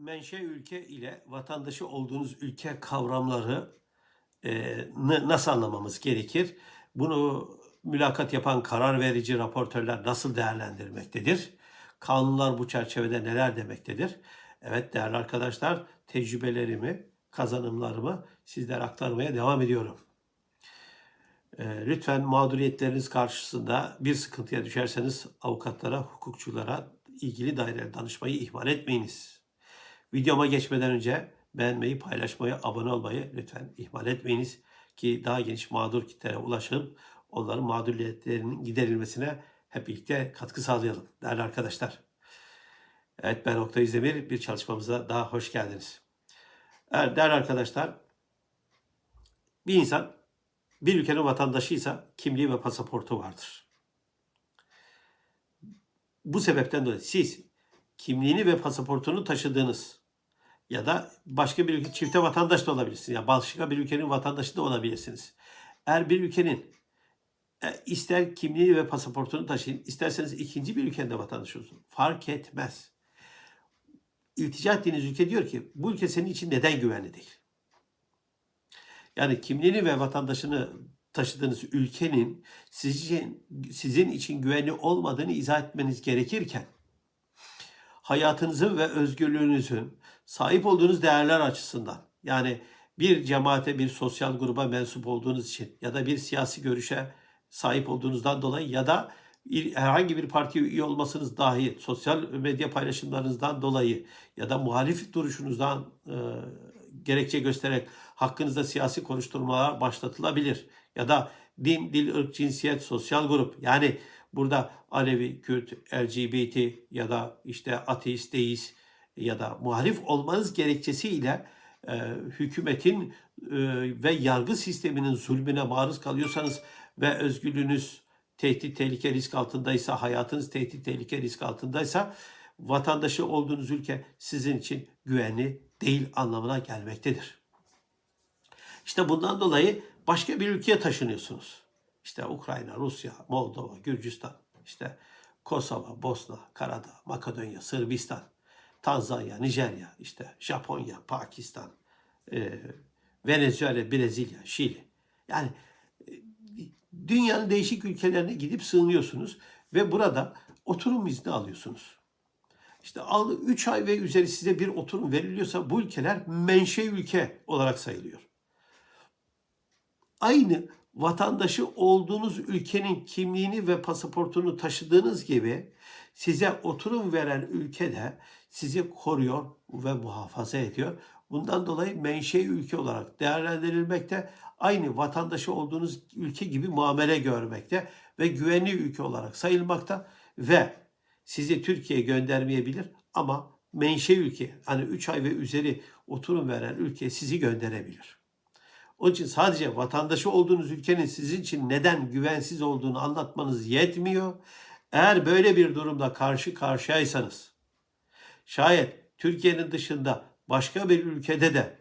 menşe ülke ile vatandaşı olduğunuz ülke kavramları e, nasıl anlamamız gerekir? Bunu mülakat yapan karar verici raportörler nasıl değerlendirmektedir? Kanunlar bu çerçevede neler demektedir? Evet değerli arkadaşlar tecrübelerimi, kazanımlarımı sizlere aktarmaya devam ediyorum. E, lütfen mağduriyetleriniz karşısında bir sıkıntıya düşerseniz avukatlara, hukukçulara, ilgili dairelere danışmayı ihmal etmeyiniz. Videoma geçmeden önce beğenmeyi, paylaşmayı, abone olmayı lütfen ihmal etmeyiniz ki daha geniş mağdur kitlere ulaşıp onların mağduriyetlerinin giderilmesine hep birlikte katkı sağlayalım değerli arkadaşlar. Evet ben Oktay İzdemir. Bir çalışmamıza daha hoş geldiniz. Evet, değerli arkadaşlar bir insan bir ülkenin vatandaşıysa kimliği ve pasaportu vardır. Bu sebepten dolayı siz kimliğini ve pasaportunu taşıdığınız ya da başka bir ülke çifte vatandaş da olabilirsiniz. Ya başka bir ülkenin vatandaşı da olabilirsiniz. Eğer bir ülkenin e, ister kimliği ve pasaportunu taşıyın, isterseniz ikinci bir ülkenin de vatandaşı olsun. Fark etmez. İltica ettiğiniz ülke diyor ki bu ülke senin için neden güvenli değil? Yani kimliğini ve vatandaşını taşıdığınız ülkenin sizin, sizin için güvenli olmadığını izah etmeniz gerekirken hayatınızın ve özgürlüğünüzün sahip olduğunuz değerler açısından yani bir cemaate bir sosyal gruba mensup olduğunuz için ya da bir siyasi görüşe sahip olduğunuzdan dolayı ya da herhangi bir partiye üye olmasınız dahi sosyal medya paylaşımlarınızdan dolayı ya da muhalif duruşunuzdan e, gerekçe göstererek hakkınızda siyasi konuşturmalar başlatılabilir. Ya da din, dil, ırk, cinsiyet, sosyal grup yani burada Alevi, Kürt, LGBT ya da işte ateist, deist ya da muhalif olmanız gerekçesiyle e, hükümetin e, ve yargı sisteminin zulmüne maruz kalıyorsanız ve özgürlüğünüz tehdit, tehlike, risk altındaysa, hayatınız tehdit, tehlike, risk altındaysa vatandaşı olduğunuz ülke sizin için güvenli değil anlamına gelmektedir. İşte bundan dolayı başka bir ülkeye taşınıyorsunuz. İşte Ukrayna, Rusya, Moldova, Gürcistan, işte Kosova, Bosna, Karadağ, Makedonya, Sırbistan, Tanzanya, Nijerya, işte Japonya, Pakistan, e, Venezuela, Brezilya, Şili. Yani e, dünyanın değişik ülkelerine gidip sığınıyorsunuz ve burada oturum izni alıyorsunuz. İşte 3 ay ve üzeri size bir oturum veriliyorsa bu ülkeler menşe ülke olarak sayılıyor. Aynı vatandaşı olduğunuz ülkenin kimliğini ve pasaportunu taşıdığınız gibi size oturum veren ülke de sizi koruyor ve muhafaza ediyor. Bundan dolayı menşe ülke olarak değerlendirilmekte, aynı vatandaşı olduğunuz ülke gibi muamele görmekte ve güvenli ülke olarak sayılmakta ve sizi Türkiye'ye göndermeyebilir ama menşe ülke hani 3 ay ve üzeri oturum veren ülke sizi gönderebilir. Onun için sadece vatandaşı olduğunuz ülkenin sizin için neden güvensiz olduğunu anlatmanız yetmiyor. Eğer böyle bir durumda karşı karşıyaysanız, şayet Türkiye'nin dışında başka bir ülkede de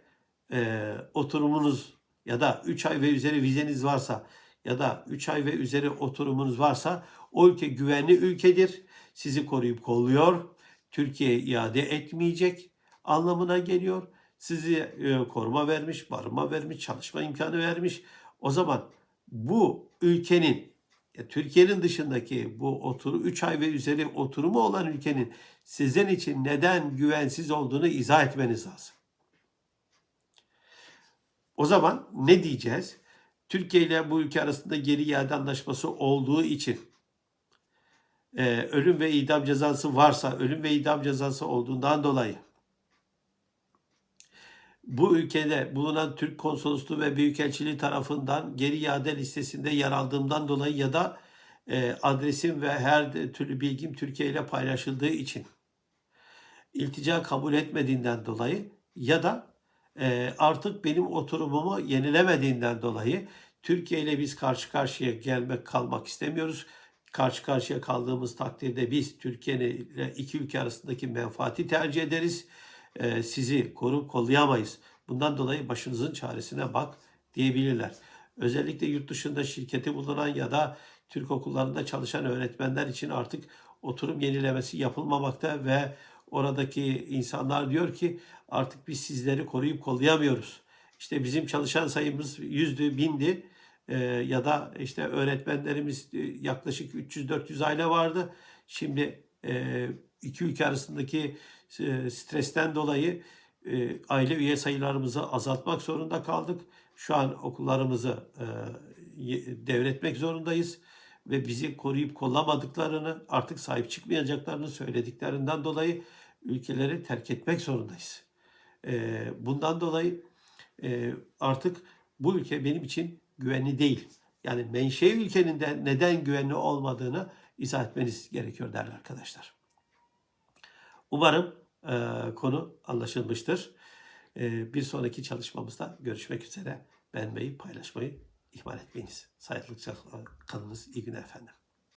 e, oturumunuz ya da 3 ay ve üzeri vizeniz varsa ya da 3 ay ve üzeri oturumunuz varsa o ülke güvenli ülkedir. Sizi koruyup kolluyor. Türkiye'ye iade etmeyecek anlamına geliyor. Sizi e, koruma vermiş, barınma vermiş, çalışma imkanı vermiş. O zaman bu ülkenin ya Türkiye'nin dışındaki bu oturu 3 ay ve üzeri oturumu olan ülkenin sizin için neden güvensiz olduğunu izah etmeniz lazım. O zaman ne diyeceğiz? Türkiye ile bu ülke arasında geri iade anlaşması olduğu için e, ölüm ve idam cezası varsa, ölüm ve idam cezası olduğundan dolayı bu ülkede bulunan Türk konsolosluğu ve büyükelçiliği tarafından geri iade listesinde yer aldığımdan dolayı ya da e, adresim ve her türlü bilgim Türkiye ile paylaşıldığı için iltica kabul etmediğinden dolayı ya da e, artık benim oturumumu yenilemediğinden dolayı Türkiye ile biz karşı karşıya gelmek kalmak istemiyoruz. Karşı karşıya kaldığımız takdirde biz Türkiye ile iki ülke arasındaki menfaati tercih ederiz. E, sizi korup kollayamayız. Bundan dolayı başınızın çaresine bak diyebilirler. Özellikle yurt dışında şirketi bulunan ya da Türk okullarında çalışan öğretmenler için artık oturum yenilemesi yapılmamakta ve Oradaki insanlar diyor ki artık biz sizleri koruyup kollayamıyoruz. İşte bizim çalışan sayımız yüzdü, bindi Ee, ya da işte öğretmenlerimiz e, yaklaşık 300-400 aile vardı. Şimdi e, iki ülke arasındaki e, stresten dolayı e, aile üye sayılarımızı azaltmak zorunda kaldık. Şu an okullarımızı e, devretmek zorundayız ve bizi koruyup kollamadıklarını, artık sahip çıkmayacaklarını söylediklerinden dolayı ülkeleri terk etmek zorundayız. Bundan dolayı artık bu ülke benim için güvenli değil. Yani menşe ülkenin de neden güvenli olmadığını izah etmeniz gerekiyor değerli arkadaşlar. Umarım e, konu anlaşılmıştır. E, bir sonraki çalışmamızda görüşmek üzere. Beğenmeyi, paylaşmayı ihmal etmeyiniz. Sağlıklı kalınız. İyi günler efendim.